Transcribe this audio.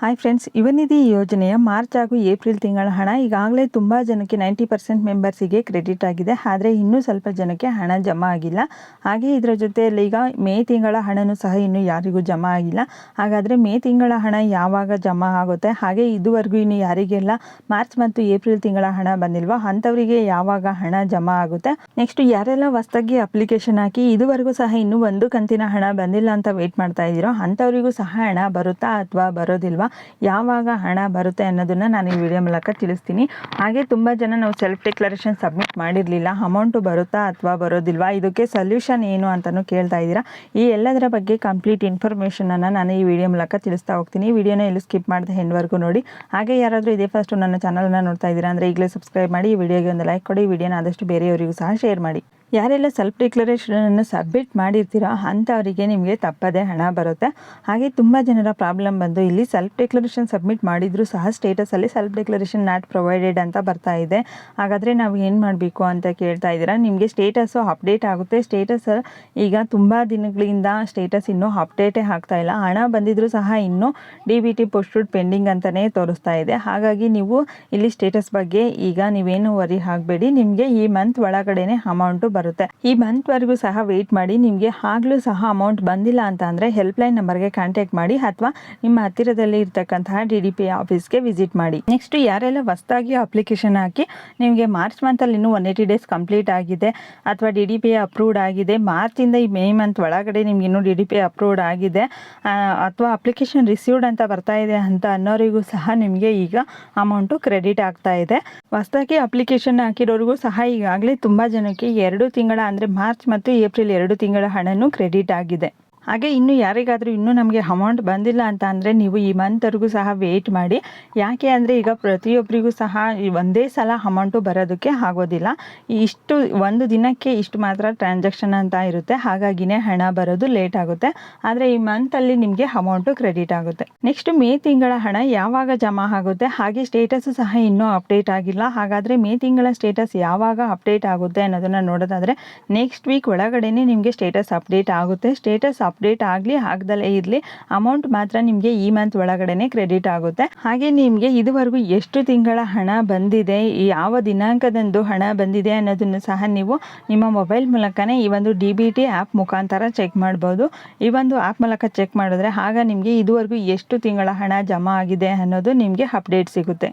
Hi friends Yuvanidhi ಯೋಜನೆಯ March ಹಾಗೂ April ತಿಂಗಳ ಹಣ. ಈಗಾಗಲೇ ತುಂಬ ಜನಕ್ಕೆ ನೈಂಟಿ ಪರ್ಸೆಂಟ್ ಮೆಂಬರ್ಸಿಗೆ ಕ್ರೆಡಿಟ್ ಆಗಿದೆ. ಆದರೆ ಇನ್ನೂ ಸ್ವಲ್ಪ ಜನಕ್ಕೆ ಹಣ ಜಮಾ ಆಗಿಲ್ಲ. ಹಾಗೆ ಇದರ ಜೊತೆಯಲ್ಲಿ ಈಗ ಮೇ ತಿಂಗಳ ಹಣನೂ ಸಹ ಇನ್ನೂ ಯಾರಿಗೂ ಜಮಾ ಆಗಿಲ್ಲ. ಹಾಗಾದರೆ ಮೇ ತಿಂಗಳ ಹಣ ಯಾವಾಗ ಜಮಾ ಆಗುತ್ತೆ? ಹಾಗೆ ಇದುವರೆಗೂ ಇನ್ನು ಯಾರಿಗೆಲ್ಲ ಮಾರ್ಚ್ ಮತ್ತು ಏಪ್ರಿಲ್ ತಿಂಗಳ ಹಣ ಬಂದಿಲ್ವೋ ಅಂಥವರಿಗೆ ಯಾವಾಗ ಹಣ ಜಮಾ ಆಗುತ್ತೆ? ನೆಕ್ಸ್ಟ್ ಯಾರೆಲ್ಲ ಹೊಸದಾಗಿ ಅಪ್ಲಿಕೇಶನ್ ಹಾಕಿ ಇದುವರೆಗೂ ಸಹ ಇನ್ನೂ ಒಂದು ಕಂತಿನ ಹಣ ಬಂದಿಲ್ಲ ಅಂತ ವೇಟ್ ಮಾಡ್ತಾ ಇದ್ದೀರೋ ಅಂಥವರಿಗೂ ಸಹ ಹಣ ಬರುತ್ತಾ ಅಥವಾ ಬರೋದಿಲ್ವಾ? ಯಾವಾಗ ಹಣ ಬರುತ್ತೆ ಅನ್ನೋದನ್ನು ನಾನು ಈ ವಿಡಿಯೋ ಮೂಲಕ ತಿಳಿಸ್ತೀನಿ. ಹಾಗೆ ತುಂಬ ಜನ ನಾವು ಸೆಲ್ಫ್ ಡಿಕ್ಲರೇಷನ್ ಸಬ್ಮಿಟ್ ಮಾಡಿರಲಿಲ್ಲ. ಅಮೌಂಟು ಬರುತ್ತಾ ಅಥವಾ ಬರೋದಿಲ್ವಾ? ಇದಕ್ಕೆ ಸೊಲ್ಯೂಷನ್ ಏನು ಅಂತಲೂ ಕೇಳ್ತಾ ಇದ್ದೀರಾ? ಈ ಎಲ್ಲದರ ಬಗ್ಗೆ ಕಂಪ್ಲೀಟ್ ಇನ್ಫಾರ್ಮೇಷನನ್ನು ನಾನು ಈ ವಿಡಿಯೋ ಮೂಲಕ ತಿಳಿಸ್ತಾ ಹೋಗ್ತೀನಿ. ವಿಡಿಯೋನ ಎಲ್ಲೂ ಸ್ಕಿಪ್ ಮಾಡಿದೆ ಹೆಣ್ವರೆಗೂ ನೋಡಿ. ಹಾಗೆ ಯಾರಾದರೂ ಇದೇ ಫಸ್ಟು ನನ್ನ ಚಾನಲನ್ನು ನೋಡ್ತಾ ಇದ್ದೀರಾ ಅಂದರೆ ಈಗಲೇ ಸಬ್ಸ್ಕ್ರೈಬ್ ಮಾಡಿ, ಈ ವಿಡಿಯೋಗೆ ಒಂದು ಲೈಕ್ ಕೊಡಿ. ಈ ವಿಡಿಯೋನ ಆದಷ್ಟು ಬೇರೆಯವರಿಗೂ ಸಹ ಶೇರ್ ಮಾಡಿ. ಯಾರೆಲ್ಲ ಸೆಲ್ಫ್ ಡಿಕ್ಲರೇಷನನ್ನು ಸಬ್ಮಿಟ್ ಮಾಡಿರ್ತೀರೋ ಅಂಥವರಿಗೆ ನಿಮಗೆ ತಪ್ಪದೇ ಹಣ ಬರುತ್ತೆ. ಹಾಗೆ ತುಂಬ ಜನರ ಪ್ರಾಬ್ಲಮ್ ಬಂದು ಇಲ್ಲಿ ಸೆಲ್ಫ್ ಡಿಕ್ಲರೇಷನ್ ಸಬ್ಮಿಟ್ ಮಾಡಿದರೂ ಸಹ ಸ್ಟೇಟಸಲ್ಲಿ ಸೆಲ್ಫ್ ಡಿಕ್ಲರೇಷನ್ ನಾಟ್ ಪ್ರೊವೈಡೆಡ್ ಅಂತ ಬರ್ತಾ ಇದೆ. ಹಾಗಾದರೆ ನಾವು ಏನು ಮಾಡಬೇಕು ಅಂತ ಕೇಳ್ತಾ ಇದ್ದೀರಾ? ನಿಮಗೆ ಸ್ಟೇಟಸ್ಸು ಅಪ್ಡೇಟ್ ಆಗುತ್ತೆ. ಸ್ಟೇಟಸ್ ಈಗ ತುಂಬ ದಿನಗಳಿಂದ ಸ್ಟೇಟಸ್ ಇನ್ನೂ ಅಪ್ಡೇಟೇ ಆಗ್ತಾ ಇಲ್ಲ. ಹಣ ಬಂದಿದ್ದರೂ ಸಹ ಇನ್ನೂ D B T post pending ಅಂತಲೇ ತೋರಿಸ್ತಾ ಇದೆ. ಹಾಗಾಗಿ ನೀವು ಇಲ್ಲಿ ಸ್ಟೇಟಸ್ ಬಗ್ಗೆ ಈಗ ನೀವೇನು ವರಿ ಆಗಬೇಡಿ. ನಿಮಗೆ ಈ ಮಂತ್ ಒಳಗಡೆನೆ ಅಮೌಂಟು ಬರುತ್ತೆ. ಈ ಮಂತ್ವರೆಗೂ ಸಹ ವೆಯ್ಟ್ ಮಾಡಿ, ನಿಮಗೆ ಆಗಲೂ ಸಹ ಅಮೌಂಟ್ ಬಂದಿಲ್ಲ ಅಂತ ಅಂದರೆ ಹೆಲ್ಪ್ಲೈನ್ ನಂಬರ್ಗೆ ಕಾಂಟ್ಯಾಕ್ಟ್ ಮಾಡಿ ಅಥವಾ ನಿಮ್ಮ ಹತ್ತಿರದಲ್ಲಿ ಇರ್ತಕ್ಕಂತಹ ಡಿ ಡಿ ಪಿ ಆಫೀಸ್ಗೆ ವಿಸಿಟ್ ಮಾಡಿ. ನೆಕ್ಸ್ಟ್ ಯಾರೆಲ್ಲ ಹೊಸದಾಗಿ ಅಪ್ಲಿಕೇಶನ್ ಹಾಕಿ, ನಿಮಗೆ ಮಾರ್ಚ್ ಮಂತಲ್ಲಿ ಇನ್ನೂ ಒನ್ ಏಯ್ಟಿ ಡೇಸ್ ಕಂಪ್ಲೀಟ್ ಆಗಿದೆ ಅಥವಾ ಡಿ ಡಿ ಪಿ ಅಪ್ರೂವ್ಡ್ ಆಗಿದೆ ಮಾರ್ಚಿಂದ ಈ ಮೇ ಮಂತ್ ಒಳಗಡೆ ನಿಮ್ಗೆ ಇನ್ನೂ ಡಿ ಡಿ ಪಿ ಅಪ್ರೂವ್ಡ್ ಆಗಿದೆ ಅಥವಾ ಅಪ್ಲಿಕೇಶನ್ ರಿಸೀವ್ಡ್ ಅಂತ ಬರ್ತಾ ಇದೆ ಅಂತ ಅನ್ನೋರಿಗೂ ಸಹ ನಿಮಗೆ ಈಗ ಅಮೌಂಟು ಕ್ರೆಡಿಟ್ ಆಗ್ತಾ ಇದೆ. ಹೊಸದಾಗಿ ಅಪ್ಲಿಕೇಶನ್ ಹಾಕಿರೋರಿಗೂ ಸಹ ಈಗಾಗಲೇ ತುಂಬ ಜನಕ್ಕೆ ಎರಡು ತಿಂಗಳ ಅಂದರೆ ಮಾರ್ಚ್ ಮತ್ತು ಏಪ್ರಿಲ್ ಎರಡು ತಿಂಗಳ ಹಣನೂ ಕ್ರೆಡಿಟ್ ಆಗಿದೆ. ಹಾಗೆ ಇನ್ನು ಯಾರಿಗಾದರೂ ಇನ್ನೂ ನಮಗೆ ಅಮೌಂಟ್ ಬಂದಿಲ್ಲ ಅಂತ ಅಂದರೆ ನೀವು ಈ ಮಂತ್ವರೆಗೂ ಸಹ ವೇಟ್ ಮಾಡಿ. ಯಾಕೆ ಅಂದರೆ ಈಗ ಪ್ರತಿಯೊಬ್ಬರಿಗೂ ಸಹ ಒಂದೇ ಸಲ ಅಮೌಂಟು ಬರೋದಕ್ಕೆ ಆಗೋದಿಲ್ಲ. ಇಷ್ಟು ಒಂದು ದಿನಕ್ಕೆ ಇಷ್ಟು ಮಾತ್ರ ಟ್ರಾನ್ಸಾಕ್ಷನ್ ಅಂತ ಇರುತ್ತೆ. ಹಾಗಾಗಿನೇ ಹಣ ಬರೋದು ಲೇಟ್ ಆಗುತ್ತೆ. ಆದರೆ ಈ ಮಂತಲ್ಲಿ ನಿಮಗೆ ಅಮೌಂಟು ಕ್ರೆಡಿಟ್ ಆಗುತ್ತೆ. ನೆಕ್ಸ್ಟ್ ಮೇ ತಿಂಗಳ ಹಣ ಯಾವಾಗ ಜಮಾ ಆಗುತ್ತೆ? ಹಾಗೆ ಸ್ಟೇಟಸ್ ಸಹ ಇನ್ನೂ ಅಪ್ಡೇಟ್ ಆಗಿಲ್ಲ. ಹಾಗಾದರೆ ಮೇ ತಿಂಗಳ ಸ್ಟೇಟಸ್ ಯಾವಾಗ ಅಪ್ಡೇಟ್ ಆಗುತ್ತೆ ಅನ್ನೋದನ್ನು ನೋಡೋದಾದರೆ ನೆಕ್ಸ್ಟ್ ವೀಕ್ ಒಳಗಡೆನೇ ನಿಮಗೆ ಸ್ಟೇಟಸ್ ಅಪ್ಡೇಟ್ ಆಗುತ್ತೆ. ಸ್ಟೇಟಸ್ ಅಪ್ಡೇಟ್ ಆಗಲಿ ಆಗದಲ್ಲೇ ಇರಲಿ ಅಮೌಂಟ್ ಮಾತ್ರ ನಿಮಗೆ ಈ ಮಂತ್ ಒಳಗಡೆನೆ ಕ್ರೆಡಿಟ್ ಆಗುತ್ತೆ. ಹಾಗೆ ನಿಮಗೆ ಇದುವರೆಗೂ ಎಷ್ಟು ತಿಂಗಳ ಹಣ ಬಂದಿದೆ, ಯಾವ ದಿನಾಂಕದಂದು ಹಣ ಬಂದಿದೆ ಅನ್ನೋದನ್ನು ಸಹ ನೀವು ನಿಮ್ಮ ಮೊಬೈಲ್ ಮೂಲಕನೇ ಈ ಒಂದು ಡಿ ಬಿ ಟಿ ಆ್ಯಪ್ ಮುಖಾಂತರ ಚೆಕ್ ಮಾಡ್ಬೋದು. ಈ ಒಂದು ಆ್ಯಪ್ ಮೂಲಕ ಚೆಕ್ ಮಾಡಿದ್ರೆ ಆಗ ನಿಮಗೆ ಇದುವರೆಗೂ ಎಷ್ಟು ತಿಂಗಳ ಹಣ ಜಮಾ ಆಗಿದೆ ಅನ್ನೋದು ನಿಮಗೆ ಅಪ್ಡೇಟ್ ಸಿಗುತ್ತೆ.